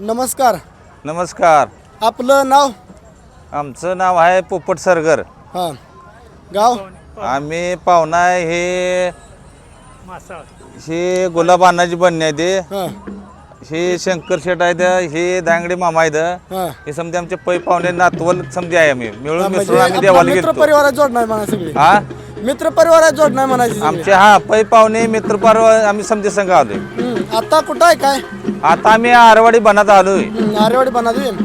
नमस्कार. नमस्कार. आपलं नाव? आमचं नाव आहे पोपट सरगर. हां. गाव? आम्ही पाहुणा आहे हे हे गुलाब अण्णाची बनणे आहे ते. हां. हे शंकर शेट आहे हे दांगडे मामा आहेत. हां. हे समजे आमचे पै पाहुणे नातवल समजे आहे आम्ही. मिळून मिसळून म्हणजे आम्ही देवाला मित्र गेलो परिवारात जोडणार म्हणा सगळी. हा? मित्र परिवारात जोडणार म्हणायची सगळी. आमचे हा पै पाहुणे मित्र पार आम्ही समजे संघ आलोय. आता कुठं आहे काय? आता आम्ही आरवाडी बनत आलोय. हम्म, आरेवाडी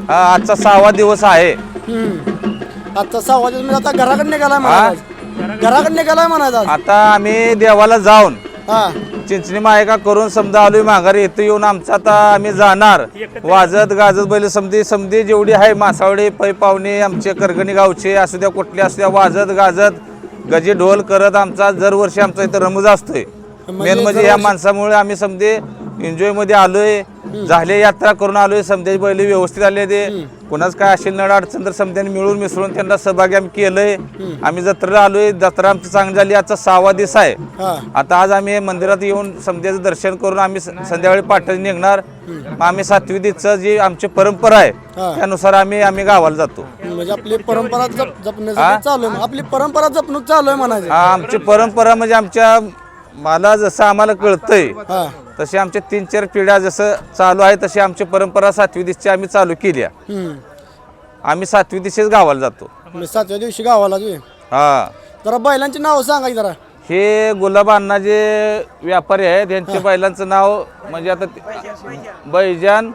हा, आजचा सहावा दिवस आहे. आता सहा वाजता म्हणजे आता घराकडे निघालाय म्हणायचं. घराकडे निघालाय म्हणायचं आज. आता आम्ही देवाला जाऊन हा. चिंचणी मायका करून समजा आलोय माघारी इथं येऊन आमचं आता आम्ही जाणार. वाजत गाजत बैल समधी समधी जेवढी आहे मासावडे पै पाहुणे आमचे करगणी गावचे असू द्या कुठले असू द्या वाजत गाजत गजे ढोल करत आमचा दरवर्षी आमचा इथं रमूज असतोय. मेन म्हणजे या माणसामुळे आम्ही समजे एन्जॉयमध्ये आलोय. झाले यात्रा करून आलोय समजे बैल व्यवस्थित आले ते. कुणाच काय असेल नड अडचण तर समध्याने मिळून मिसळून त्यांना सहभागी आम्ही केलंय. आम्ही जत्रेला आलोय जत्रा आमची चांगली झाली आजचा सहावा दिवस आहे. आता आज आम्ही मंदिरात येऊन समध्याचं दर्शन करून आम्ही संध्याकाळी पाठच निघणार. आम्ही सातवी दिवसाचं जी आमची परंपरा आहे. त्यानुसार आम्ही आम्ही गावाला जातो. म्हणजे आपली परंपरा जप जपण्यासाठी चालू आहे. आपली परंपरा जपणूक चालू आहे म्हणायचं. आमची परंपरा म्हणजे आमच्या मला जसं आम्हाला कळतंय हा. तसे आमच्या तीन चार पिढ्या जसं चालू आहे तशी आमची परंपरा सातवी दिवशी आम्ही चालू केली आहे. हम्म. आम्ही सातवी दिवशीच गावाला जातो. सातव्या दिवशी गावाला तुम्ही हा. जरा बैलांची नाव सांगा की जरा. हे गुलाब अण्णा जे व्यापारी आहेत त्यांच्या बैलांचं नाव म्हणजे आता ते- बैजान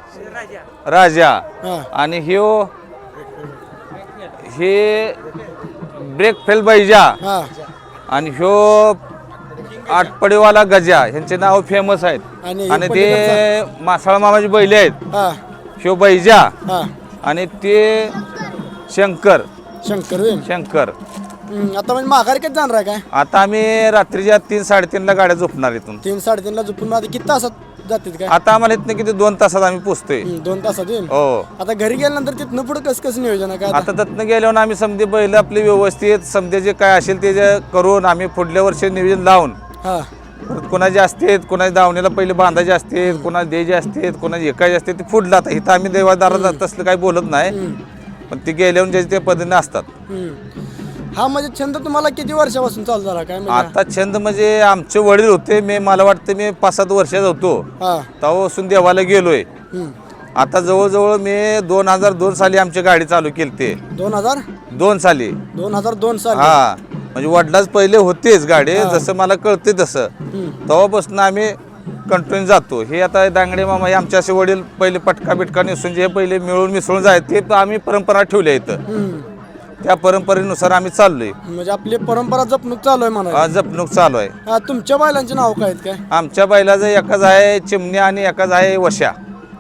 राजा. हा. आणि ह्यो हे ब्रेक फेल बैजा. हा. आणि ह्यो आटपडीवाला गजा ह्यांचे नाव फेमस आहेत. आणि आणि ते मासाळ मामाची बैले आहेत. हा. ह्यो बैजा. हा. आणि ते शंकर. शंकर. शंकर. हम्म, आता म्हणजे माघारी किती जाणार आहे काय? आता आम्ही रात्रीच्या तीन साडेतीनला गाड्या झोपणार इथून. तीन साडेतीनला झोपून आता किती तासात जातील काय? आता आम्हाला इथनं किती दोन तासात आम्ही पोचतोय. हम्म, दोन तासात हो. आता घरी गेल्यानंतर तिथनं पुढे कसं कसं नियोजन आहे काय आता? आता त्यातनं गेल्यावर आम्ही समजे बैल आपली व्यवस्थित समजे जे काय असेल ते जे करून आम्ही पुढल्या वर्षी नियोजन लावून हा. परत कोणाचे असतेत कोणाच्या दावणीला पहिले बांधायचे असतात कोणाचे द्यायचे असतात कोणाचे एकाचे असते ते फुडलं आता. इथं आम्ही देवादारात तसलं काही बोलत नाही. पण ते गेल्यावर ज्याच्या त्या पद्धतीने असतात. हा म्हणजे छंद तुम्हाला किती वर्षापासून चालू झाला? काय म्हणजे? आता छंद म्हणजे आमचे वडील होते. मी मला वाटतं मी पाच सात वर्षाचा होतो. हा. तेव्हापासून देवाला गेलोय. हम्म. आता जवळजवळ मी दोन हजार दोन साली आमची गाडी चालू केली ते. दोन हजार? दोन साली. दोन हजार दोन साल. हा. म्हणजे वडिलाच पहिले होतेच गाडी जसं मला कळते तसं. तेव्हापासून आम्ही कंटिन्यू जातो. हे आता दांगडे मामा हे आमचे असे वडील पहिले पटका बिटका नेसून जे पहिले मिळून मिसळून जाय ते आम्ही परंपरा ठेवल्या इथं. त्या परंपरेनुसार आम्ही चाललोय. म्हणजे आपली परंपरा जपणूक चालू आहे म्हणा जपणूक चालू आहे. हा तुमच्या बैलांचे नाव काय आहेत काय? आमच्या बैलाचं एकाच आहे चिमणी आणि एकाच आहे वशा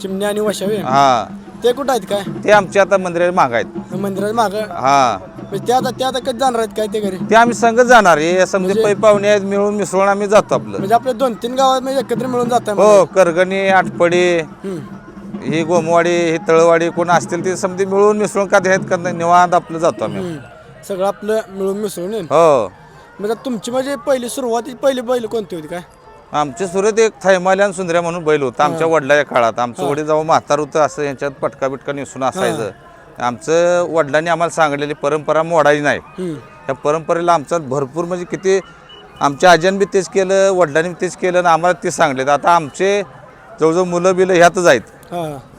चिमणी आणि वशावे हा. ते कुठं आहेत काय? ते आमच्या आता मंदिरात माग आहेत. मंदिरात माग? हा. ते आता ते आता कधी जाणार आहेत काय ते घरी? ते आम्ही संगत जाणार हे समजे पै पाहुणे आहेत मिळून मिसळून आम्ही जातो आपलं. म्हणजे आपल्या दोन तीन गावात म्हणजे एकत्र मिळून जात हो करगणी आटपडी ही गोमवाडी ही तळवाडी कोण असतील ते समजे मिळून मिसळून का आहेत का नाही, निवांत आपलं जातो आम्ही. सगळं आपलं मिळून मिसळून येईल. हो. म्हणजे तुमची म्हणजे पहिली सुरुवाती पहिली बैल कोणती होती काय? आमचे सुरत एक थैमाली आणि सुंदर्या म्हणून बैल होता. आमच्या वडिलाच्या काळात. आमचं वडील जेव्हा म्हातार होतं असं यांच्यात पटका बिटका निसून असायचं. आमचं वडिलांनी आम्हाला सांगितलेली परंपरा मोडायची नाही. त्या परंपरेला आमचा भरपूर म्हणजे किती आमच्या आज्यानं बी तेच केलं वडिलांनी बी तेच केलं आणि आम्हाला तेच सांगले आता आमचे जवळजवळ मुलं बिलं ह्यातच आहेत.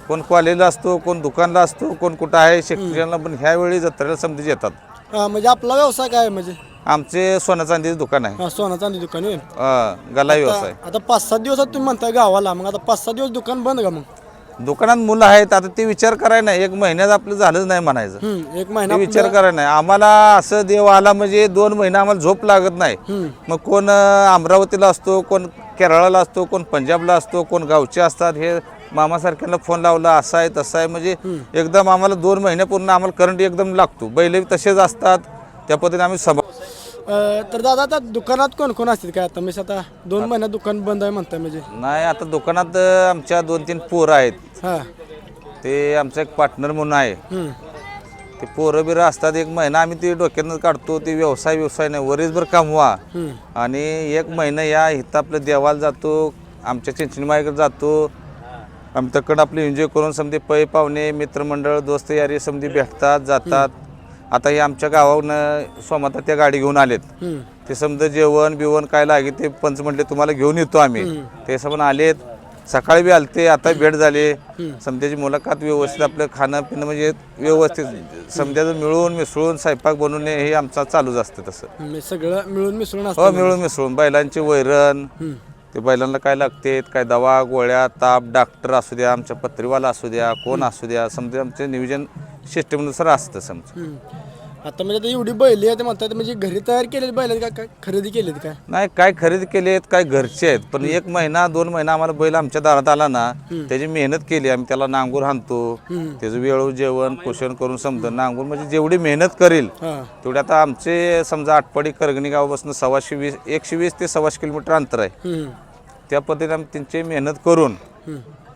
कोण कॉलेजला असतो कोण दुकानला असतो कोण कुठं आहे शिक्षणाला पण ह्यावेळी जत्रेला समजे येतात म्हणजे आपला व्यवसाय काय आहे म्हणजे? आमचे सोनं चांदीचं दुकान आहे. सोना चांदी दुकान गला व्यवसाय. आता पाच सात दिवसात तुम्ही म्हणताय गावाला मग आता पाच सात दिवस दुकान बंद का मग? दुकानात मुलं आहेत आता ते विचार करायला नाही. एक महिन्यात आपलं झालंच नाही म्हणायचं. हम्म, एक ते महिना विचार करायला नाही. आम्हाला असं देव आला म्हणजे दोन महिने आम्हाला झोप लागत नाही. मग कोण अं, अमरावतीला असतो कोण केरळाला असतो कोण पंजाबला असतो कोण गावचे असतात हे मामासारख्यांना फोन लावला असा आहे तसा आहे. म्हणजे एकदम आम्हाला दोन महिन्यापूर्वी आम्हाला करंट एकदम लागतो. बैल बी तसेच असतात. त्या पद्धतीने आम्ही सभा अं, तर दादा आता दुकानात कोण कोण असतील काय आता? म्हणजे आता दोन महिन्यात दुकान बंद आहे म्हणताय म्हणजे. नाही आता दुकानात अं, आमच्या दोन तीन पोरं आहेत. हा. ते आमचा एक पार्टनर म्हणून आहे. हम्म. ते पोरं बिरं असतात एक महिना आम्ही ते डोक्यातनं काढतो ते व्यवसाय व्यवसाय नाही वरीसभर कमवा. हम्म. आणि एक महिना या इथं आपलं देवाला जातो आमच्या चिंचणीमाईकडे जातो. आम्ही तकडं आपली एन्जॉय करून समधी पै पाहुणे मित्रमंडळ दोस्त यारी समधी भेटतात जातात. आता हे आमच्या गावाहून सोमता त्या गाडी घेऊन आलेत. ते समजा जेवण बिवण काय लागे ते पंच म्हटले तुम्हाला घेऊन येतो आम्ही. ते समज आलेत. सकाळी बी आलते आता भेट झाले. समध्याची मुलाखत व्यवस्थित आपलं खाणं पिणं म्हणजे व्यवस्थित. समध्याचं मिळून मिसळून स्वयंपाक बनवणे हे आमचा चालूच असतं तसं. म्हणजे सगळं मिळून मिसळून हो मिळून मिसळून. बैलांचे वैरण. ते बैलांना काय लागते काय दवा गोळ्या ताप डॉक्टर असू द्या आमच्या पत्रीवाला असू द्या कोण असू द्या समजा आमचे नियोजन सिस्टमनुसार असतं समजा. आता म्हणजे आता एवढी बैल आहे म्हणतात म्हणजे घरी तयार केलेली बैल आहेत का? काय खरेदी केलीत काय नाही काय खरेदी केलेत काय घरचे आहेत. पण एक महिना दोन महिना आम्हाला बैल आमच्या दारात आला ना त्याची मेहनत केली. आम्ही त्याला नांगूर हाणतो. त्याचं वेळ जेवण पोषण करून समजा नांगूर म्हणजे जेवढी मेहनत करेल तेवढे आता आमचे समजा आटपाडी करगणी गावापासून सव्वाशे वीस एकशे वीस ते सव्वाशे किलोमीटर अंतर आहे. त्या पद्धतीने आम्ही त्यांची मेहनत करून.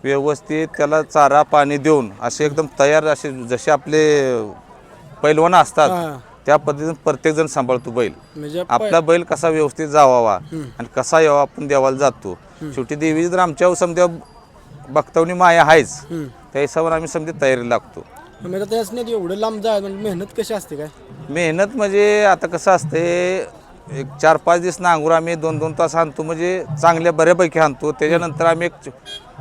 व्यवस्थित त्याला चारा पाणी देऊन असे एकदम तयार असे जसे आपले पैलवान असतात हा. त्या पद्धतीने प्रत्येक जण सांभाळतो बैल. म्हणजे आपला बैल कसा व्यवस्थित जावावा आणि कसा यावा आपण देवाला जातो. शेवटी देवी जर आमच्यावर समजा बघतावणी माया आहेच हम्म. त्या हिशोबाने आम्ही समजा तयारी लागतो. म्हणजे आता त्याच नाही एवढं लांब जाय म्हणजे मेहनत कशी असते काय? मेहनत म्हणजे आता कसं असते एक चार पाच दिवस नांगूर आम्ही दोन दोन तास आणतो म्हणजे चांगल्या बऱ्यापैकी आणतो. त्याच्यानंतर आम्ही एक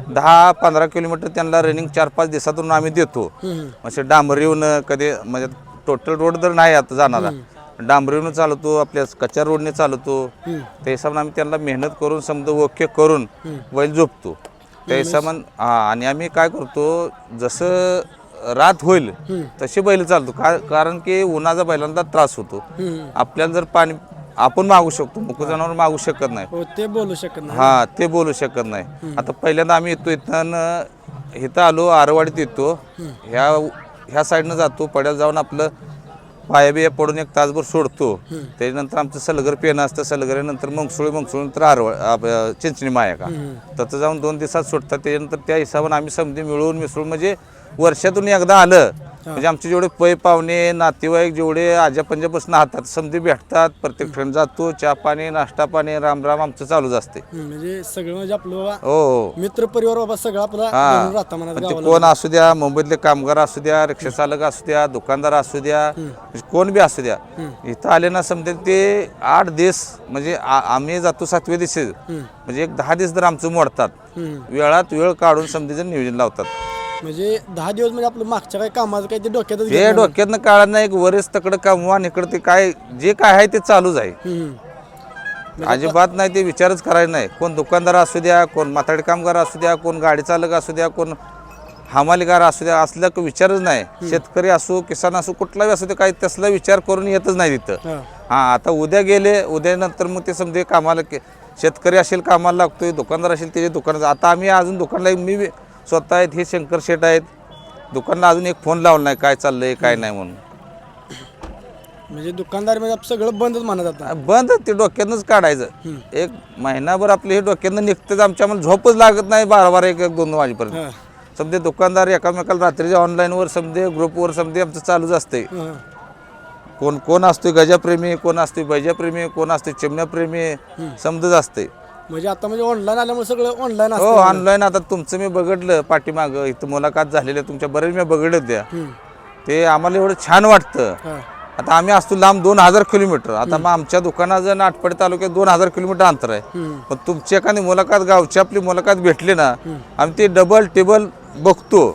दहा पंधरा किलोमीटर त्यांना रनिंग चार पाच दिवसातून आम्ही देतो. हम्म. म्हणजे डांबरीहून कधी म्हणजे टोटल रोड तर नाही आता जाणारा. डांबरीहून चालवतो आपल्या कच्च्या रोडने चालवतो. त्या हिशोबाने आम्ही त्यांना मेहनत करून समजा ओके करून बैल झोपतो. त्या हिशोबाने हा आणि आम्ही काय करतो जसं रात होईल तसे बैल चालतो. का कारण की उन्हाचा बैलांना त्रास होतो. आपल्याला जर पाणी आपण मागू शकतो मुक जनावर मागू शकत नाही. हो ते बोलू शकत नाही. हा ते बोलू शकत नाही. आता पहिल्यांदा आम्ही येतो इथं इथं आलो आरवाडीत येतो. ह्या ह्या साईडनं जातो पड्यात जाऊन आपलं पाया बिया पडून एक तासभर सोडतो. त्याच्यानंतर आमचं सलगर पेन असतं सलगरीनंतर मंगसुळी मंगसुळी नंतर आरवड आप- चिंचणी माया का. तिथं जाऊन दोन दिवसात सोडतात त्याच्यानंतर त्या हिशोबाने आम्ही समधी मिळून मिसळून म्हणजे वर्षातून एकदा आलं. म्हणजे आमचे जेवढे पै पाहुणे नातेवाईक जेवढे आजा पंजापासून हातात समधी भेटतात प्रत्येक ठिकाणी जातो चहा पाणी नाश्ता पाणी राम राम आमचं चालूच असते. म्हणजे सगळं म्हणजे आपलं बाबा हो हो. मित्र परिवार बाबा सगळं आपला हा. बनून राहता म्हणा पण ते कोण असू द्या मुंबईतले कामगार असू द्या रिक्षा चालक असू द्या दुकानदार असू द्या म्हणजे कोण बी असू द्या. इथं आले ना समजा ते आठ दिवस म्हणजे आ- आम्ही जातो सातव्या दिवशी. म्हणजे एक दहा दिवस तर आमचं मोडतात. हम्म. वेळात वेळ काढून समजेचं नियोजन लावतात. म्हणजे दहा दिवस म्हणजे आपलं मागच्या काय कामाचं काही ते डोक्यातच घेत हे नाही. डोक्यातनं काढत नाही एक वरेस तकडं कमवा इकडं ते काय जे काय आहे ते चालूच आहे हम्म. अजिबात नाही ते विचारच करायचं नाही कोण दुकानदार असू द्या कोण माथाडी कामगार असू द्या कोण गाडी चालक असू द्या कोण हमालीगार असू द्या असलं का विचारच नाही शेतकरी असो किसान असो कुठलाही असू दे काही तसला विचार करून येतच नाही तिथं हा. हां आता उद्या गेले उद्यानंतर मग ते समजे कामाला के- शेतकरी असेल कामाला लागतोय दुकानदार असेल त्याचे दुकान आता आम्ही अजून दुकानला मी स्वतः आहेत हे शंकर शेट आहेत. दुकानला अजून एक फोन लावला नाही काय चाललंय काय नाही म्हणून. म्हणजे दुकानदार म्हणजे आपलं सगळं बंदच म्हणत आता. बंद ते डोक्यातनंच काढायचं. एक महिनाभर आपले हे डोक्यातनं निघतं आमच्या आम्हाला झोपच लागत नाही बारा बारा एक एक दोन वाजेपर्यंत. समजे दुकानदार एकामेकाला रात्रीच्या ऑनलाईनवर समजे ग्रुपवर समजे आमचं चालूच असते हा. कोण कोण असतोय गजाप्रेमी कोण असतोय बैजाप्रेमी कोण असतोय चिमण्याप्रेमी समजत असते म्हणजे आता म्हणजे ऑनलाईन आल्यामुळे सगळं ऑनलाईन हो ऑनलाईन आता तुमचं मी बघितलं पाठीमागं. इथं मुलाखत झालेल्या तुमच्या बरेच मी बघितलं त्या. ते आम्हाला एवढं छान वाटतं. आता आम्ही असतो लांब दोन हजार किलोमीटर. आता मग आमच्या दुकानाचं आटपाडी तालुक्यात दोन हजार किलोमीटर अंतर आहे. पण तुमची एखादी मुलाखत गावची आपली मुलाखत भेटली ना आम्ही ते डबल टेबल बघतो.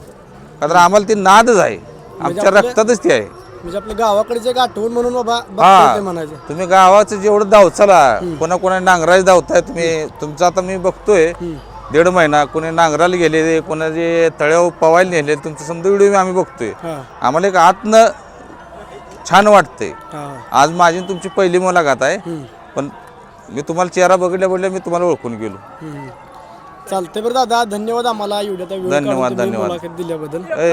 कारण आम्हाला ते नादच आहे. आमच्या आपल्या- रक्तातच ते आहे. म्हणजे आपल्या गावाकडचे एक आठवण म्हणून बाबा. बघता येते म्हणायचं. तुम्ही गावाचं जेवढं धावचाला कोणा कोणा नांगराज धावताय तुम्ही तुमचं आता मी बघतोय दीड महिना कोणी नांगराला गेले कोणाचे तळ्यावर पवायला नेले तुमचं समजा व्हिडिओ आम्ही बघतोय. आम्हाला एक आतनं छान वाटतंय. आज माझी तुमची पहिली मुलाखत आहे. पण मी तुम्हाला चेहरा बघितल्या बघितल्या मी तुम्हाला ओळखून गेलो. चालतंय बरं दादा धन्यवाद आम्हाला एवढ्या धन्यवाद, धन्यवाद. दिल्याबद्दल. ए,